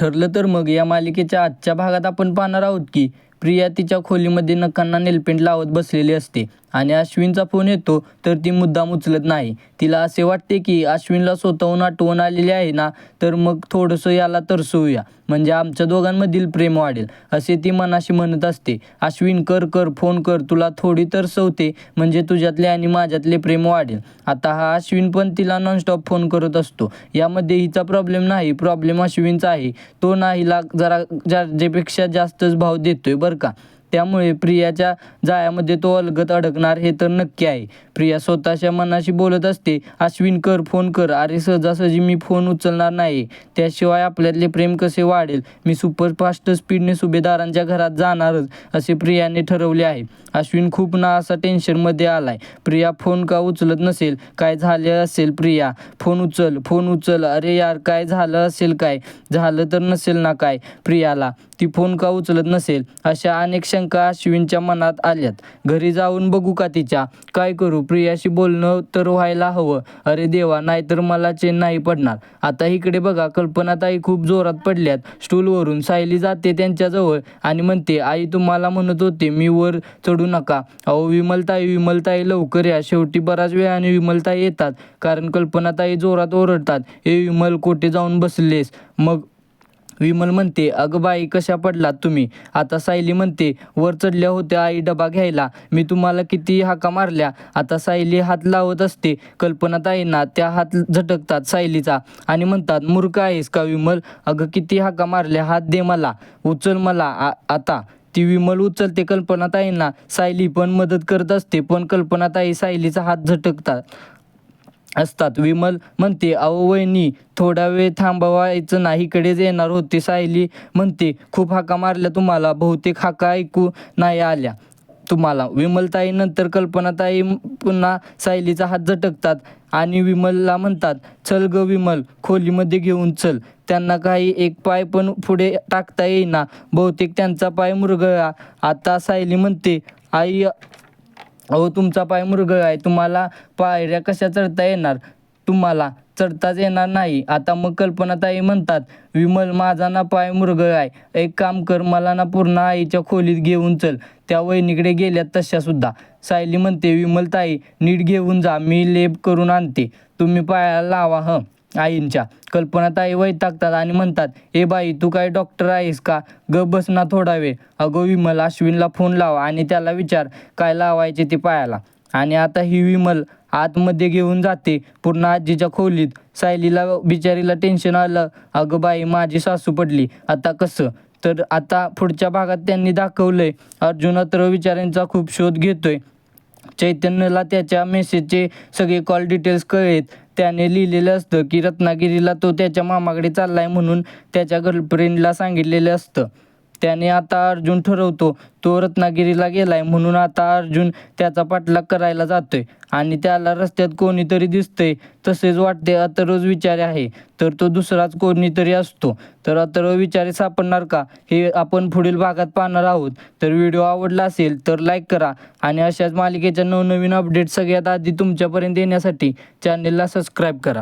ठरलं तर मग या मालिकेच्या आजच्या भागात आपण पाहणार आहोत की प्रिया तिच्या खोलीमध्ये नखांना नेलपेंट लावत बसलेली असते आणि अश्विनचा फोन येतो तर ती मुद्दाम उचलत नाही. तिला असे वाटते की अश्विनला स्वतःहून आठवण आलेली आहे ना तर मग थोडंसं याला तरसवूया. म्हणजे आमच्या दोघांमधील प्रेम वाढेल असे ती मनाशी म्हणत असते. अश्विन कर कर फोन कर तुला थोडी तरसवते म्हणजे तुझ्यातले आणि माझ्यातले प्रेम वाढेल. आता हा अश्विन पण तिला नॉनस्टॉप फोन करत असतो. यामध्ये हिचा प्रॉब्लेम नाही प्रॉब्लेम अश्विनचा आहे. तो नाहीला जरा गरजेपेक्षा जास्तच भाव देतोय बरं का त्यामुळे प्रियाच्या जाळ्यामध्ये तो अलगत अडकणार हे तर नक्की आहे. प्रिया स्वतःच्या मनाशी बोलत असते अश्विन कर फोन कर. अरे सहजासहजी मी फोन उचलणार नाही. त्याशिवाय आपल्यातले प्रेम कसे वाढेल? मी सुपरफास्ट स्पीडने सुभेदारांच्या घरात जाणारच असे प्रियाने ठरवले आहे. अश्विन खूप ना असा टेन्शनमध्ये आलाय. प्रिया फोन का उचलत नसेल? काय झाले असेल प्रिया? फोन उचल फोन उचल. अरे यार काय झालं असेल काय? झालं तर नसेल ना काय प्रियाला? ती फोन का उचलत नसेल? अशा अनेक शंका अश्विनच्या मनात आल्यात. घरी जाऊन बघू का तिच्या? काय करू? प्रियाशी बोलणं तर व्हायला हवं. अरे देवा नाहीतर मला चेन नाही पडणार. आता इकडे बघा कल्पनाताई खूप जोरात पडल्यात. स्टूलवरून सायली जाते त्यांच्याजवळ आणि म्हणते आई तुम्हाला म्हणत होते मी वर चढू नका. अहो विमलताई विमलताई लवकर या. शेवटी बराच वेळाने विमलताई येतात. कारण कल्पनाताई जोरात ओरडतात. हे विमल कोठे जाऊन बसलेस? मग विमल म्हणते अगं बाई कशा पडलात तुम्ही? आता सायली म्हणते वर चढल्या होत्या आई डबा घ्यायला. मी तुम्हाला किती हाका मारल्या. आता सायली हात लावत असते. कल्पनाताईंना त्या हात झटकतात सायलीचा. आणि म्हणतात मूर्ख आहेस का विमल? अगं किती हाका मारल्या. हात दे मला. उचल मला. आ- आता. ती विमल उचलते कल्पनाताईंना सायली पण मदत करत असते. पण कल्पनाताई सायलीचा हात झटकतात. असतात. विमल म्हणते अहो वहिनी थोडा वेळ थांबवायचं नाही इकडेच येणार होते सायली. म्हणते खूप हाका मारल्या तुम्हाला बहुतेक हाका ऐकू नाही आल्या तुम्हाला. विमलताई नंतर कल्पनाताई पुन्हा सायलीचा हात झटकतात आणि विमलला म्हणतात चल ग विमल खोलीमध्ये घेऊन चल. त्यांना काही एक पाय पण पुढे टाकता येईना. बहुतेक त्यांचा पाय मुरगळा. आता सायली म्हणते आई अहो तुमचा पाय मुरगळ आहे. तुम्हाला पायऱ्या कशा चढता येणार? तुम्हाला चढताच येणार नाही. आता मग कल्पनाताई म्हणतात विमल माझा ना पाय मुरगळ आहे. एक काम कर मला ना पूर्ण आईच्या खोलीत घेऊन चल. त्या वहिनीकडे गेल्यात तशा सुद्धा. सायली म्हणते विमलताई नीट घेऊन जा. मी लेप करून आणते. तुम्ही पायाला लावा हं. आईंच्या. कल्पनाताई वैतागतात आणि म्हणतात ए बाई तू काय डॉक्टर आहेस का? ग बस ना थोडा वेळ. अगो विमल अश्विनला फोन लावा आणि त्याला विचार काय लावायचे ते पायाला? आणि आता ही विमल आतमध्ये घेऊन जाते पूर्ण आजीच्या खोलीत. सायलीला बिचारीला टेन्शन आलं. अगं बाई माझी सासू पडली. आता कसं? तर आता पुढच्या भागात त्यांनी दाखवलंय अर्जुन अत्र विचारांचा खूप शोध घेतोय. चैतन्यला त्याच्या मेसेजचे सगळे कॉल डिटेल्स कळेत. त्याने लिहिलेलं असतं की रत्नागिरीला तो त्याच्या मामाकडे चाललाय म्हणून त्याच्या गर्लफ्रेंडला सांगितलेलं असतं. त्याने आता अर्जुन ठरवतो तो रत्नागिरीला गेलाय म्हणून आता अर्जुन त्याचा पाठलाग करायला जातोय. आणि त्याला रस्त्यात कोणीतरी दिसतंय तसेच वाटते अथर्वच विचारे आहे. तर तो दुसराच कोणीतरी असतो. तर अथर्व विचारे सापडणार का? हे आपण पुढील भागात पाहणार आहोत. तर व्हिडिओ आवडला असेल तर लाईक करा आणि अशाच मालिकेच्या नवनवीन अपडेट सगळ्यात आधी तुमच्यापर्यंत येण्यासाठी चॅनेलला सबस्क्राईब करा.